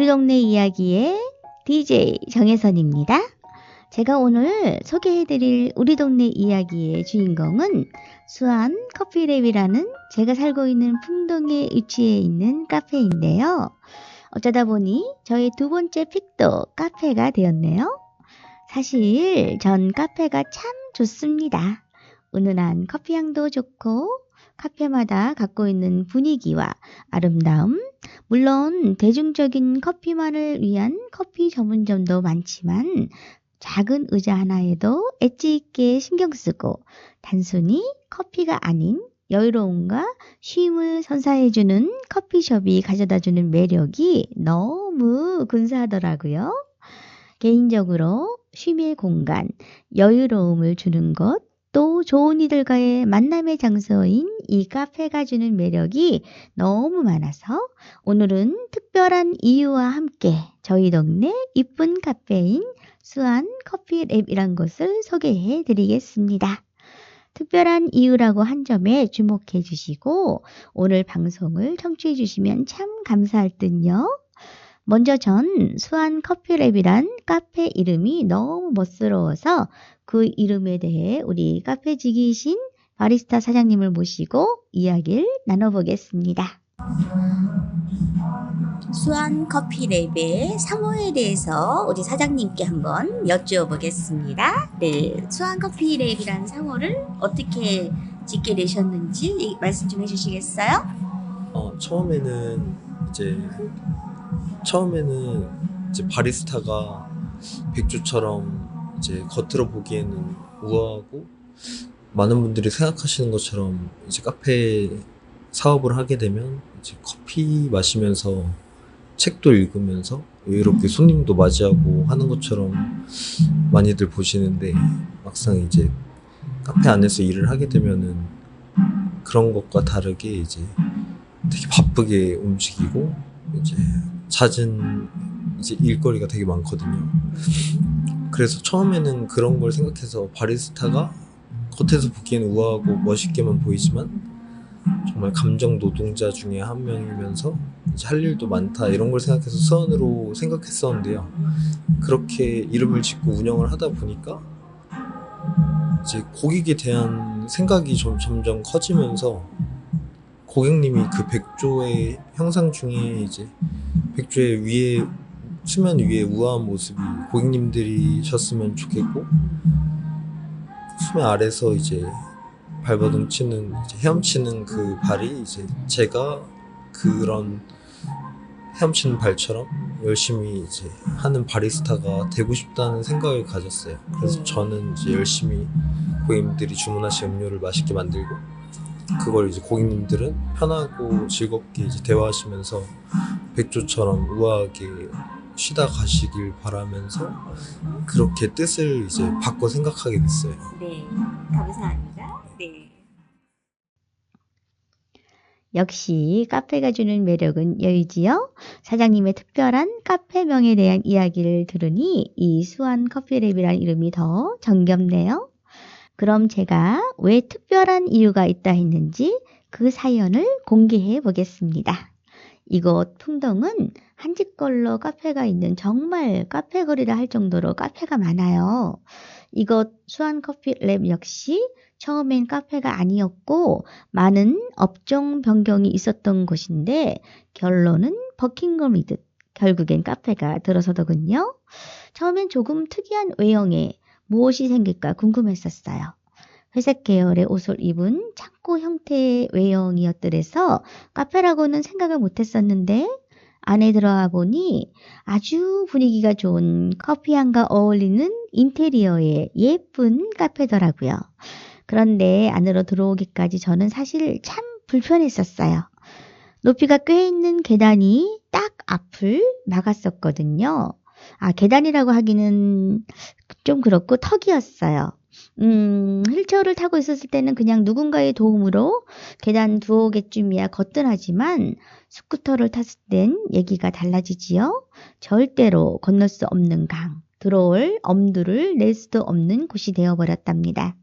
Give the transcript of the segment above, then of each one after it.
우리 동네 이야기의 DJ 정혜선입니다. 제가 오늘 소개해드릴 우리 동네 이야기의 주인공은 수안 커피랩이라는 제가 살고 있는 풍동에 위치해 있는 카페인데요. 어쩌다 보니 저의 두 번째 픽도 카페가 되었네요. 사실 전 카페가 참 좋습니다. 은은한 커피향도 좋고 카페마다 갖고 있는 분위기와 아름다움, 물론 대중적인 커피만을 위한 커피 전문점도 많지만 작은 의자 하나에도 엣지 있게 신경 쓰고 단순히 커피가 아닌 여유로움과 쉼을 선사해주는 커피숍이 가져다주는 매력이 너무 근사하더라고요. 개인적으로 쉼의 공간, 여유로움을 주는 것, 또 좋은 이들과의 만남의 장소인 이 카페가 주는 매력이 너무 많아서 오늘은 특별한 이유와 함께 저희 동네 이쁜 카페인 수안 커피 랩이란 곳을 소개해 드리겠습니다. 특별한 이유라고 한 점에 주목해 주시고 오늘 방송을 청취해 주시면 참 감사할 듯요. 먼저 전 수안 커피랩이란 카페 이름이 너무 멋스러워서 그 이름에 대해 우리 카페지기신 바리스타 사장님을 모시고 이야기를 나눠보겠습니다. 수안 커피랩의 상호에 대해서 우리 사장님께 한번 여쭈어보겠습니다. 네, 수안 커피랩이라는 상호를 어떻게 짓게 되셨는지 말씀 좀 해주시겠어요? 어, 처음에는 이제 처음에는 이제 바리스타가 백조처럼 이제 겉으로 보기에는 우아하고 많은 분들이 생각하시는 것처럼 이제 카페 사업을 하게 되면 이제 커피 마시면서 책도 읽으면서 여유롭게 손님도 맞이하고 하는 것처럼 많이들 보시는데 막상 이제 카페 안에서 일을 하게 되면은 그런 것과 다르게 이제 되게 바쁘게 움직이고 이제 잦은 이제 일거리가 되게 많거든요. 그래서 처음에는 그런 걸 생각해서 바리스타가 겉에서 보기에는 우아하고 멋있게만 보이지만 정말 감정 노동자 중에 한 명이면서 할 일도 많다 이런 걸 생각해서 수원으로 생각했었는데요. 그렇게 이름을 짓고 운영을 하다 보니까 이제 고객에 대한 생각이 좀 점점 커지면서 고객님이 그 백조의 형상 중에 이제 백조의 위에 수면 위에 우아한 모습이 고객님들이셨으면 좋겠고 수면 아래서 이제 발버둥 치는 이제 헤엄치는 그 발이 이제 제가 그런 헤엄치는 발처럼 열심히 이제 하는 바리스타가 되고 싶다는 생각을 가졌어요. 그래서 저는 이제 열심히 고객님들이 주문하신 음료를 맛있게 만들고 그걸 이제 고객님들은 편하고 즐겁게 이제 대화하시면서 백조처럼 우아하게 쉬다 가시길 바라면서 그렇게 뜻을 이제 바꿔 생각하게 됐어요. 네, 감사합니다. 네. 역시 카페가 주는 매력은 여유지요. 사장님의 특별한 카페명에 대한 이야기를 들으니 이 수완 커피랩이라는 이름이 더 정겹네요. 그럼 제가 왜 특별한 이유가 있다 했는지 그 사연을 공개해 보겠습니다. 이곳 풍동은 한집걸로 카페가 있는 정말 카페 거리라 할 정도로 카페가 많아요. 이곳 수완커피랩 역시 처음엔 카페가 아니었고 많은 업종 변경이 있었던 곳인데 결론은 버킹엄이듯 결국엔 카페가 들어서더군요. 처음엔 조금 특이한 외형에 무엇이 생길까 궁금했었어요. 회색 계열의 옷을 입은 창고 형태의 외형이었더래서 카페라고는 생각을 못했었는데 안에 들어와 보니 아주 분위기가 좋은 커피향과 어울리는 인테리어의 예쁜 카페더라고요. 그런데 안으로 들어오기까지 저는 사실 참 불편했었어요. 높이가 꽤 있는 계단이 딱 앞을 막았었거든요. 아, 계단이라고 하기는 좀 그렇고 턱이었어요. 음, 휠체어를 타고 있었을 때는 그냥 누군가의 도움으로 계단 두어 개쯤이야 거뜬하지만 스쿠터를 탔을 땐 얘기가 달라지지요. 절대로 건널 수 없는 강, 들어올 엄두를 낼 수도 없는 곳이 되어버렸답니다.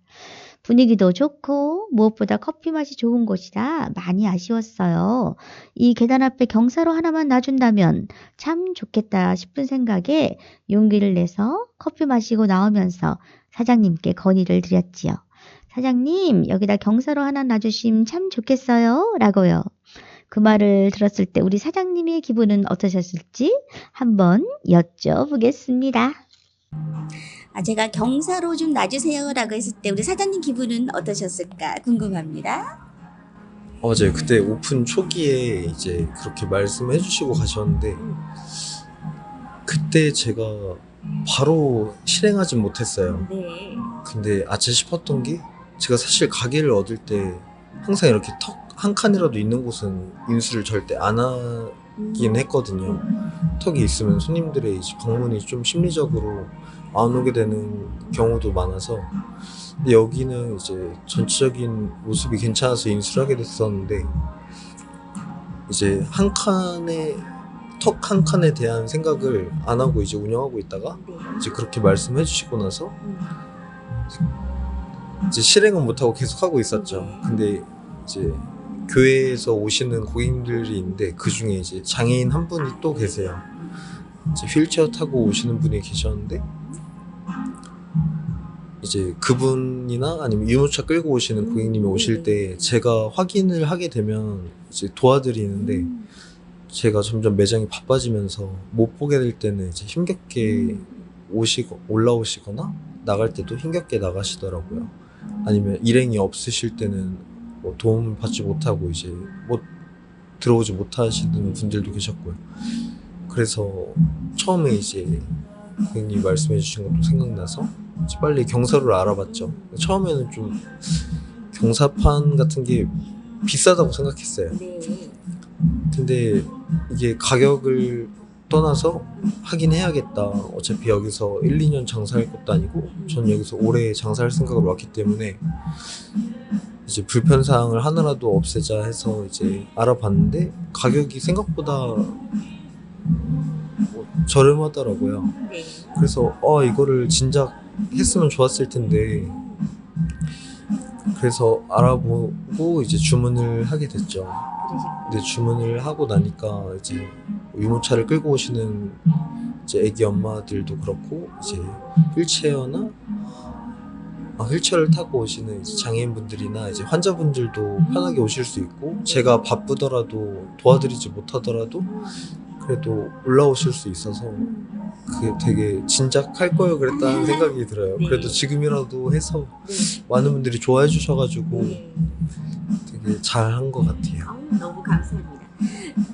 분위기도 좋고 무엇보다 커피 맛이 좋은 곳이라 많이 아쉬웠어요. 이 계단 앞에 경사로 하나만 놔준다면 참 좋겠다 싶은 생각에 용기를 내서 커피 마시고 나오면서 사장님께 건의를 드렸지요. 사장님, 여기다 경사로 하나 놔주시면 참 좋겠어요. 라고요. 그 말을 들었을 때 우리 사장님의 기분은 어떠셨을지 한번 여쭤보겠습니다. 아, 제가 경사로 좀 놔주세요라고 했을 때 우리 사장님 기분은 어떠셨을까 궁금합니다. 어, 맞아요. 그때 오픈 초기에 이제 그렇게 말씀해 주시고 가셨는데, 그때 제가 바로 실행하진 못했어요. 네. 근데 아차 싶었던 게, 제가 사실 가게를 얻을 때 항상 이렇게 턱 한 칸이라도 있는 곳은 인수를 절대 안 하긴 했거든요. 턱이 있으면 손님들의 방문이 좀 심리적으로 안 오게 되는 경우도 많아서 근데 여기는 이제 전체적인 모습이 괜찮아서 인수를 하게 됐었는데 이제 한 칸에 턱 한 칸에 대한 생각을 안 하고 이제 운영하고 있다가 네. 이제 그렇게 말씀해 주시고 나서 음. 이제 실행은 못하고 계속 하고 있었죠. 근데 이제 교회에서 오시는 고객님들이 있는데 그 중에 이제 장애인 한 분이 또 계세요. 이제 휠체어 타고 오시는 분이 계셨는데 이제 그분이나 아니면 유모차 끌고 오시는 고객님이 오실 때 제가 확인을 하게 되면 이제 도와드리는데 제가 점점 매장이 바빠지면서 못 보게 될 때는 이제 힘겹게 오시고 올라오시거나 나갈 때도 힘겹게 나가시더라고요. 아니면 일행이 없으실 때는 뭐 도움을 받지 못하고 이제 못 들어오지 못하시는 분들도 계셨고요. 그래서 처음에 이제 고객님 말씀해 주신 것도 생각나서 빨리 경사로를 알아봤죠. 처음에는 좀 경사판 같은 게 비싸다고 생각했어요. 네. 근데 이게 가격을 떠나서 하긴 해야겠다. 어차피 여기서 1, 2년 장사할 것도 아니고 전 여기서 오래 장사할 생각으로 왔기 때문에 이제 불편 사항을 하나라도 없애자 해서 이제 알아봤는데 가격이 생각보다 뭐 저렴하더라고요. 네. 그래서 어 이거를 진작 했으면 좋았을 텐데 그래서 알아보고 이제 주문을 하게 됐죠. 근데 주문을 하고 나니까 이제 유모차를 끌고 오시는 이제 애기 엄마들도 그렇고 이제 휠체어나 아, 휠체어를 타고 오시는 이제 장애인분들이나 이제 환자분들도 편하게 오실 수 있고 제가 바쁘더라도 도와드리지 못하더라도 그래도 올라오실 수 있어서 그게 되게 진작 할 걸 그랬다는 생각이 들어요. 네. 그래도 지금이라도 해서 네. 많은 분들이 좋아해 주셔가지고 네. 되게 잘한 것 같아요. 아우, 너무 감사합니다.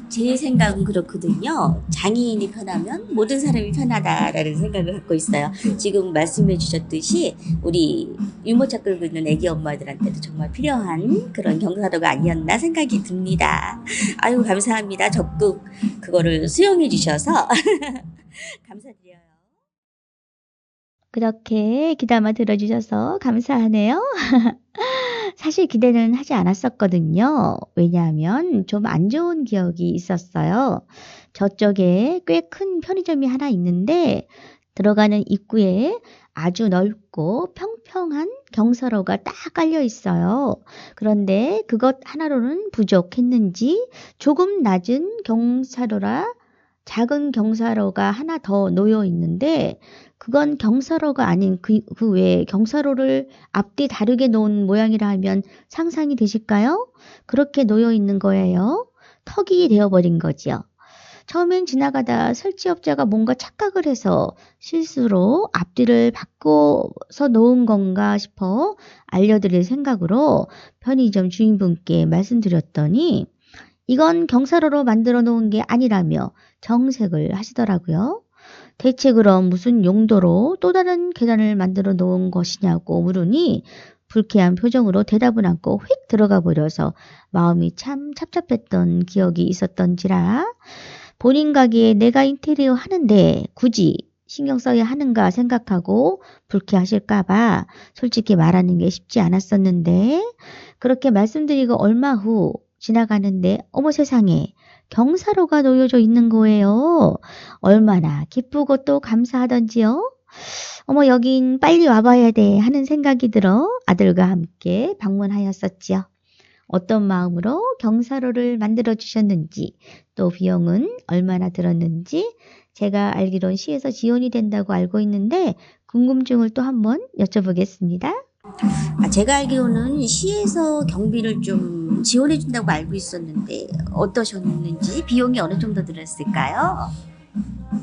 제 생각은 그렇거든요. 장애인이 편하면 모든 사람이 편하다라는 생각을 갖고 있어요. 지금 말씀해 주셨듯이 우리 유모차 끌고 있는 애기 엄마들한테도 정말 필요한 그런 경사도가 아니었나 생각이 듭니다. 아유, 감사합니다. 적극 그거를 수용해 주셔서 감사드려요. 그렇게 귀담아 들어주셔서 감사하네요. 사실 기대는 하지 않았었거든요. 왜냐하면 좀 안 좋은 기억이 있었어요. 저쪽에 꽤 큰 편의점이 하나 있는데 들어가는 입구에 아주 넓고 평평한 경사로가 딱 깔려 있어요. 그런데 그것 하나로는 부족했는지 조금 낮은 경사로라 작은 경사로가 하나 더 놓여 있는데 그건 경사로가 아닌 그, 그 외에 경사로를 앞뒤 다르게 놓은 모양이라 하면 상상이 되실까요? 그렇게 놓여 있는 거예요. 턱이 되어버린 거지요. 처음엔 지나가다 설치업자가 뭔가 착각을 해서 실수로 앞뒤를 바꿔서 놓은 건가 싶어 알려드릴 생각으로 편의점 주인분께 말씀드렸더니 이건 경사로로 만들어 놓은 게 아니라며 정색을 하시더라고요. 대체 그럼 무슨 용도로 또 다른 계단을 만들어 놓은 것이냐고 물으니 불쾌한 표정으로 대답은 않고 휙 들어가 버려서 마음이 참 찹찹했던 기억이 있었던지라 본인 가게에 내가 인테리어 하는데 굳이 신경 써야 하는가 생각하고 불쾌하실까봐 솔직히 말하는 게 쉽지 않았었는데 그렇게 말씀드리고 얼마 후 지나가는데 어머 세상에 경사로가 놓여져 있는 거예요. 얼마나 기쁘고 또 감사하던지요. 어머, 여긴 빨리 와봐야 돼 하는 생각이 들어 아들과 함께 방문하였었지요. 어떤 마음으로 경사로를 만들어 주셨는지, 또 비용은 얼마나 들었는지, 제가 알기론 시에서 지원이 된다고 알고 있는데, 궁금증을 또 한번 여쭤보겠습니다. 아, 제가 알기로는 시에서 경비를 좀 지원해 준다고 알고 있었는데 어떠셨는지 비용이 어느 정도 들었을까요?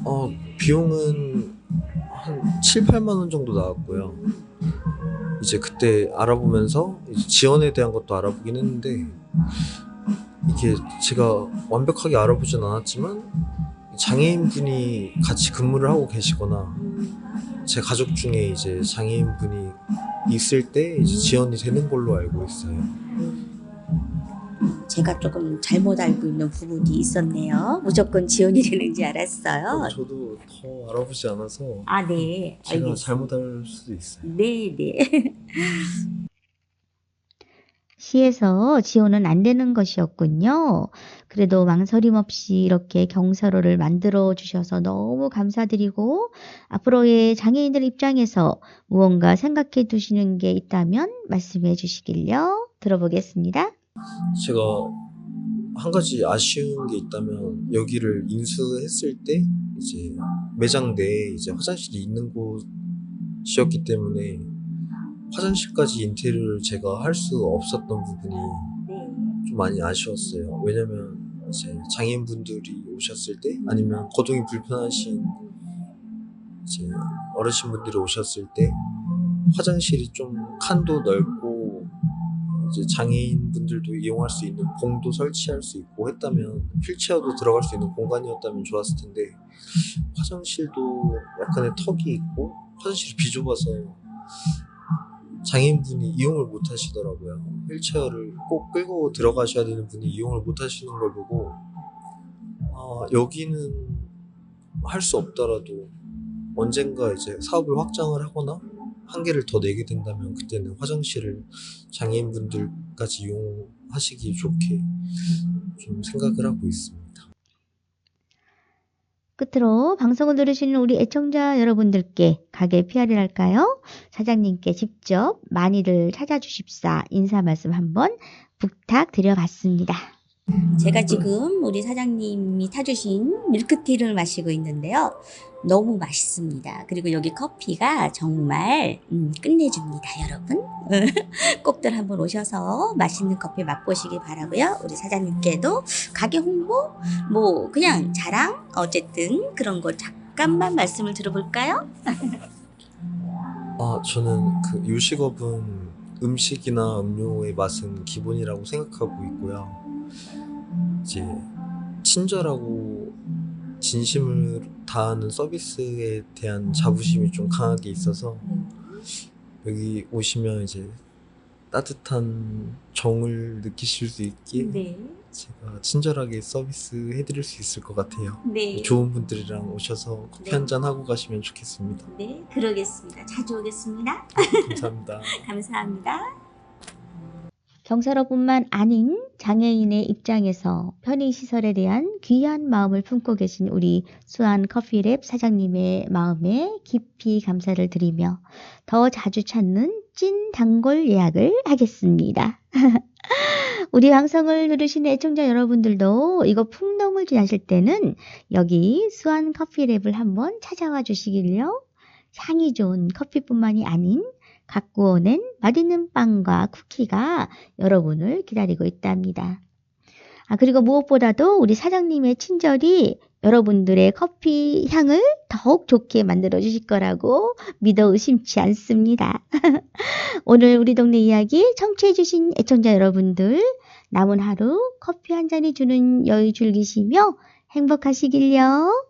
어, 비용은 한 7, 8만 원 정도 나왔고요. 이제 그때 알아보면서 이제 지원에 대한 것도 알아보긴 했는데 이게 제가 완벽하게 알아보진 않았지만 장애인분이 같이 근무를 하고 계시거나 제 가족 중에 이제 장애인분이 있을 때 이제 지원이 되는 걸로 알고 있어요. 제가 조금 잘못 알고 있는 부분이 있었네요. 무조건 지원이 되는 줄 알았어요. 저도 더 알아보지 않아서 아, 네. 제가 알겠습니다. 잘못 알 수도 있어요. 네, 네. 시에서 지원은 안 되는 것이었군요. 그래도 망설임 없이 이렇게 경사로를 만들어 주셔서 너무 감사드리고 앞으로의 장애인들 입장에서 무언가 생각해 두시는 게 있다면 말씀해 주시길요. 들어보겠습니다. 제가 한 가지 아쉬운 게 있다면 여기를 인수했을 때 이제 매장 내에 이제 화장실이 있는 곳이었기 때문에 화장실까지 인테리어를 제가 할 수 없었던 부분이 네. 좀 많이 아쉬웠어요. 왜냐면 이제 장애인분들이 오셨을 때 아니면 거동이 불편하신 이제 어르신분들이 오셨을 때 화장실이 좀 칸도 넓고 이제 장애인분들도 이용할 수 있는 봉도 설치할 수 있고 했다면 휠체어도 들어갈 수 있는 공간이었다면 좋았을 텐데 화장실도 약간의 턱이 있고 화장실이 비좁아서 장애인분이 이용을 못 하시더라고요. 휠체어를 꼭 끌고 들어가셔야 되는 분이 이용을 못 하시는 걸 보고 아, 여기는 할 수 없더라도 언젠가 이제 사업을 확장을 하거나 한계를 더 내게 된다면 그때는 화장실을 장애인분들까지 이용하시기 좋게 좀 생각을 하고 있습니다. 끝으로 방송을 들으시는 우리 애청자 여러분들께 가게 PR이랄까요? 사장님께 직접 많이들 찾아주십사 인사 말씀 한번 부탁드려 봤습니다. 제가 지금 우리 사장님이 타주신 밀크티를 마시고 있는데요. 너무 맛있습니다. 그리고 여기 커피가 정말 음, 끝내줍니다, 여러분. 꼭들 한번 오셔서 맛있는 커피 맛보시기 바라고요. 우리 사장님께도 가게 홍보, 뭐 그냥 자랑, 어쨌든 그런 거 잠깐만 말씀을 들어볼까요? 아, 저는 그 요식업은 음식이나 음료의 맛은 기본이라고 생각하고 있고요. 이제 친절하고 진심을 다하는 서비스에 대한 자부심이 좀 강하게 있어서 여기 오시면 이제 따뜻한 정을 느끼실 수 있게 네, 제가 친절하게 서비스 해드릴 수 있을 것 같아요. 네, 좋은 분들이랑 오셔서 커피 네. 한잔 하고 가시면 좋겠습니다. 네, 그러겠습니다. 자주 오겠습니다. 감사합니다. 감사합니다. 경사로뿐만 아닌 장애인의 입장에서 편의시설에 대한 귀한 마음을 품고 계신 우리 수안 커피랩 사장님의 마음에 깊이 감사를 드리며 더 자주 찾는 찐 단골 예약을 하겠습니다. 우리 방송을 들으시는 애청자 여러분들도 이거 풍덩을 지나실 때는 여기 수안 커피랩을 한번 찾아와 주시길요. 향이 좋은 커피뿐만이 아닌 갖고 오는 맛있는 빵과 쿠키가 여러분을 기다리고 있답니다. 아, 그리고 무엇보다도 우리 사장님의 친절이 여러분들의 커피 향을 더욱 좋게 만들어 주실 거라고 믿어 의심치 않습니다. 오늘 우리 동네 이야기 청취해 주신 애청자 여러분들 남은 하루 커피 한 잔이 주는 여유 즐기시며 행복하시길요.